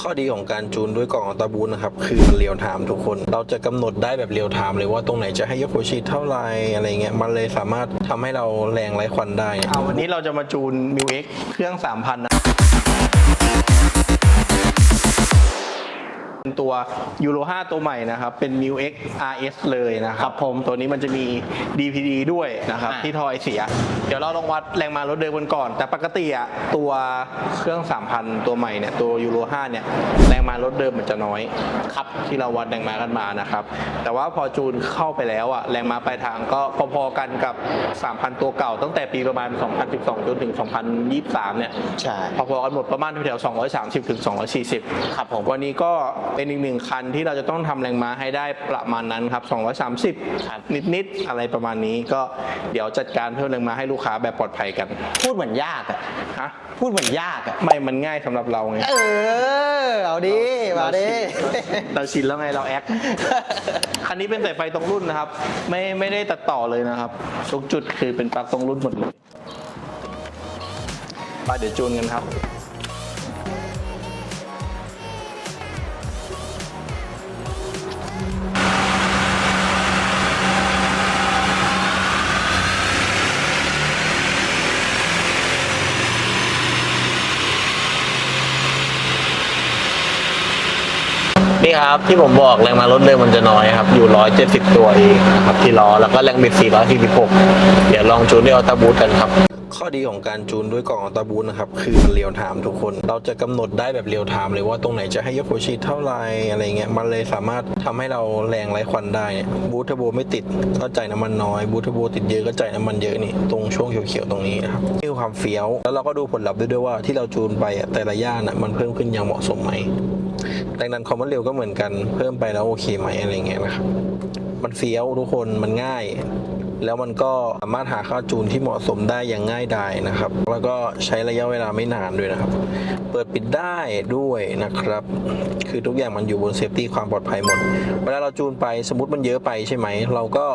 ข้อดีของการจูนด้วยกล่องอัลตาบูนนะครับคือมันเรียวไทม์ทุกคน เราจะกำหนดได้แบบเรียวไทม์เลยว่าตรงไหนจะให้ยกหัวฉีดเท่าไหร่อะไรเงี้ยมันเลยสามารถทำให้เราแรงไร้ควันได้เอาวันนี้เราจะมาจูนมิวเอ็กเครื่อง 3,000นะ เป็นตัว Euro 5ตัวใหม่นะครับ เป็น m ิว X RS เลยนะครับผมตัวนี้มันจะมี DPD ด้วยนะครับอ่าที่ทอยเสีย เดี๋ยวเราลองวัดแรงมารถเดิมกันก่อน แต่ปกติอะตัวเครื่อง 3,000 ตัวใหม่เนี่ย ตัว Euro 5เนี่ย แรงมารถเดิมมันจะน้อยครับที่เราวัดแรงม้ากันมานะครับ แต่ว่าพอจูนเข้าไปแล้วอะแรงม้าปลายทางก็พอๆกันกับ 3,000 ตัวเก่า ตั้งแต่ปีประมาณ 2012 จนถึง 2023 เนี่ยใช่พอๆกันหมดประมาณแถวๆ230ถึง240 ครับผมวันนี้ก็เป็นอีกหนึ่งคันที่เราจะต้องทำแรงม้าให้ได้ประมาณนั้นครับครับ 230 นิดๆอะไรประมาณนี้ก็เดี๋ยวจัดการเพิ่มแรงม้าให้ลูกค้าแบบปลอดภัยกัน พูดเหมือนยากอะฮะพูดเหมือนยากอะไม่มันง่ายสำหรับเราไงเออเอาดิมาดิเราชินแล้วไงเราแอคคันนี้เป็นสายไฟตรงรุ่นนะครับ ไม่ไม่ได้ตัดต่อเลยนะครับทุกจุดคือเป็นปลั๊กตรงรุ่นหมดเลยไปเดี๋ยวจูนกันครับ นี่ครับที่ผมบอกแรงมารถเดิมมันจะน้อยครับ อยู่ 170 ตัวเองนะครับที่ล้อแล้วก็แรงบิด446 เดี๋ยวลองจูนด้วยอัลตาบูทกันครับ ข้อดีของการจูนด้วยกล่องอัลตาบูนนะครับ คือมันเรียวไทม์ทุกคน เราจะกำหนดได้แบบเรียวไทม์เลยว่าตรงไหนจะให้ยกหัวฉีดเท่าไหร่อะไรเงี้ย มันเลยสามารถทำให้เราแรงไร้ควันได้บูทเทอร์โบไม่ติดก็จ่ายน้ำมันน้อยบูทเทอร์โบติดเยอะก็จ่ายน้ำมันเยอะนี่ตรงช่วงเขียวๆตรงนี้นะครับนี่คือความเฟี้ยว แล้วเราก็ดูผลลัพธ์ด้วยด้วยว่าที่เราจูนไปอะแต่ละย่านอะมันเพิ่มขึ้นอย่างเหมาะสมไหมแรงดันความรวดเร็วก็เหมือนกันเพิ่มไปแล้วโอเคไหมอะไรเงี้ยนะครับมันเฟี้ยวทุกคนมันง่าย แล้วมันก็สามารถหาค่าจูนที่เหมาะสมได้อย่างง่ายดายนะครับ แล้วก็ใช้ระยะเวลาไม่นานด้วยนะครับ เปิดปิดได้ด้วยนะครับ คือทุกอย่างมันอยู่บนเซฟตี้ความปลอดภัยหมด เวลาเราจูนไปสมมติมันเยอะไปใช่ไหม เราก็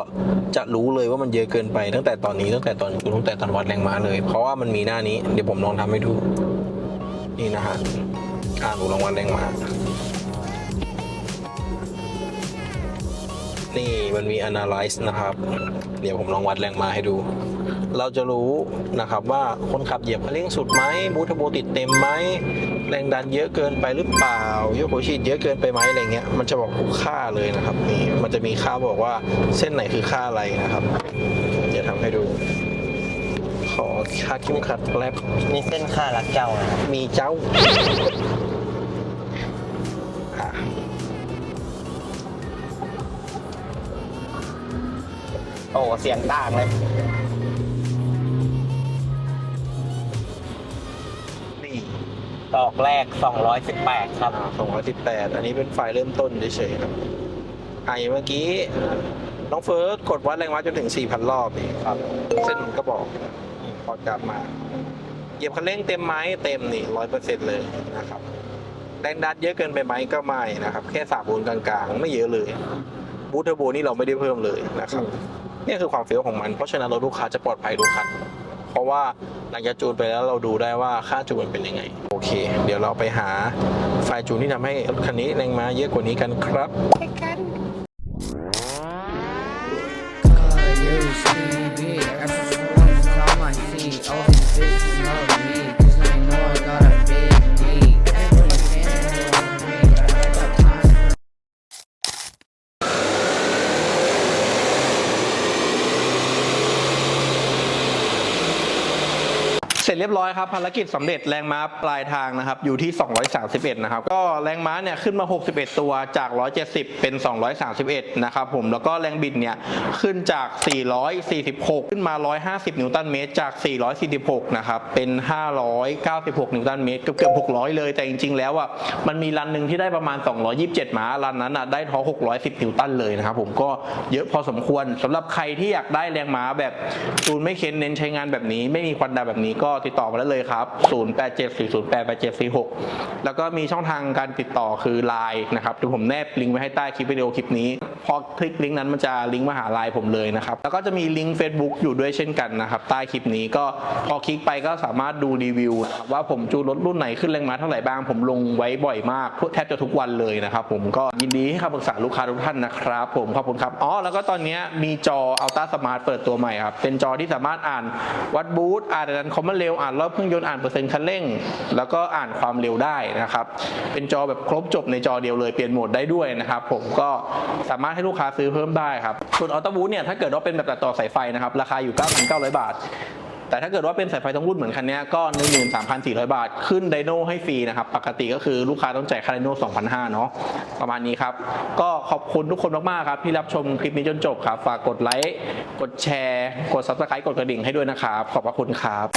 จะรู้เลยว่ามันเยอะเกินไป ตั้งแต่ตอนนี้ตั้งแต่ตอนจูนตั้งแต่ตอนวัดแรงม้าเลย เพราะว่ามันมีหน้านี้ เดี๋ยวผมลองทำให้ดู นี่นะฮะอ่านหนูลองวัดแรงม้า นี่มันมี analyze นะครับ เดี๋ยวผมลองวัดแรงมาให้ดู เราจะรู้นะครับว่าคนขับเหยียบคันเร่งสุดไหมบูทเทอร์โบติดเต็มไหมแรงดันเยอะเกินไปหรือเปล่า ยกหัวฉีดเยอะเกินไปไหมอะไรเงี้ยมันจะบอกทุกค่าเลยนะครับนี่มันจะมีค่าบอกว่าเส้นไหนคือค่าอะไรนะครับเดี๋ยวทำให้ดูขอค่าคิ้วขัดแป๊บนี่เส้นค่ารักเจ้านะมีเจ้า อะโอ้เสียงต่างเลย นี่ตอกแรก 218 ครับ สองร้อยสิบแปดอันนี้เป็นไฟล์เริ่มต้นเฉยๆครับไอ้เมื่อกี้ น้องเฟิร์สกดวัดแรงวัดจนถึง 4,000 รอบนี่ครับ เส้นมันก็บอกพอกลับมา เหยียบคันเร่งเต็มไหมเต็มนี่ร้อยเปอร์เซ็นต์เลยนะครับ แรงดันเยอะเกินไปไหมก็ไม่นะครับ แค่สามบูนกลางๆ ไม่เยอะเลยบูทเทอร์โบนี่เราไม่ได้เพิ่มเลยนะครับเนี่คือความเฟี้ยวของมัน เพราะฉะนั้นรถลูกค้าจะปลอดภัยทุกคัน เพราะว่าหลังจากจูนไปแล้วเราดูได้ว่าค่าจูนเป็นยังไง โอเค เดี๋ยวเราไปหาไฟจูนที่ทำให้รถคันนี้แรงม้าเยอะกว่านี้กันครับไปกัน ร็จเรียบร้อยครับภารกิจสำเร็จแรงม้าปลายทางนะครับอยู่ที่ 231 นะครับ ก็แรงม้าเนี่ยขึ้นมา 61 ตัวจาก 170 เป็น 231 นะครับผมแล้วก็แรงบิดเนี่ยขึ้นจาก 446 ขึ้นมา 150 นิวตันเมตรจาก 446 นะครับเป็น 596 นิวตันเมตรเกือบเกือบ600 เลย แต่จริง ๆ แล้วอะมันมีรันหนึ่งที่ได้ประมาณ 227 ม้ารันนั้นอะได้ท้อ610 นิวตันเลยนะครับผมก็เยอะพอสมควรสำหรับใครที่อยากได้แรงม้าแบบจูนไม่เค้นเน้นใช้งานแบบนี้ ไม่มีควันดำแบบนี้ก็ติดต่อมาได้เลยครับ 0874088746 แล้วก็มีช่องทางการติดต่อคือ Line นะครับเดี๋ยวผมแนบลิงก์ไว้ให้ใต้คลิปวิดีโอคลิปนี้ พอคลิกลิงก์นั้นมันจะลิงก์มาหาไลน์ผมเลยนะครับ แล้วก็จะมีลิงก์ Facebook อยู่ด้วยเช่นกันนะครับ ใต้คลิปนี้ก็พอคลิกไปก็สามารถดูรีวิว ว่าผมจูนรถรุ่นไหนขึ้นแรงม้าเท่าไหร่บ้าง ผมลงไว้บ่อยมากแทบจะทุกวันเลยนะครับผมก็ยินดีให้คำปรึกษาลูกค้าทุกท่านนะครับ ผมขอบคุณครับอ๋อแล้วก็ตอนนี้มีจอ Ultra Smart เปิดตัวใหม่ครับเป็นจอที่สามารถอ่านวัดบูทอ่านดันคอมมานเร็วอ่านรอบเครื่องยนต์อ่านเปอร์เซ็นต์คันเร่ง แล้วก็อ่านความเร็วได้นะครับเป็นจอแบบครบจบในจอเดียวเลยเปลี่ยนโหมดได้ด้วยนะครับผมก็สามารถให้ลูกค้าซื้อเพิ่มได้ครับ ส่วนอัลต้บูทเนี่ยถ้าเกิดว่าเป็นแบบตัดต่อสายไฟนะครับราคาอยู่ 9,900 บาท แต่ถ้าเกิดว่าเป็นสายไฟทั้งรุ่นเหมือนคันนี้ก็ 13,400 บาท ขึ้นไดโน่ให้ฟรีนะครับ ปกติก็คือลูกค้าต้องจ่ายค่าไดโน่2,500 เนาะประมาณนี้ครับ ก็ขอบคุณทุกคนมากๆครับที่รับชมคลิปนี้จนจบครับ ฝากกดไลค์กดแชร์ กด subscribe กดกระดิ่งให้ด้วยนะครับขอบพระคุณครับ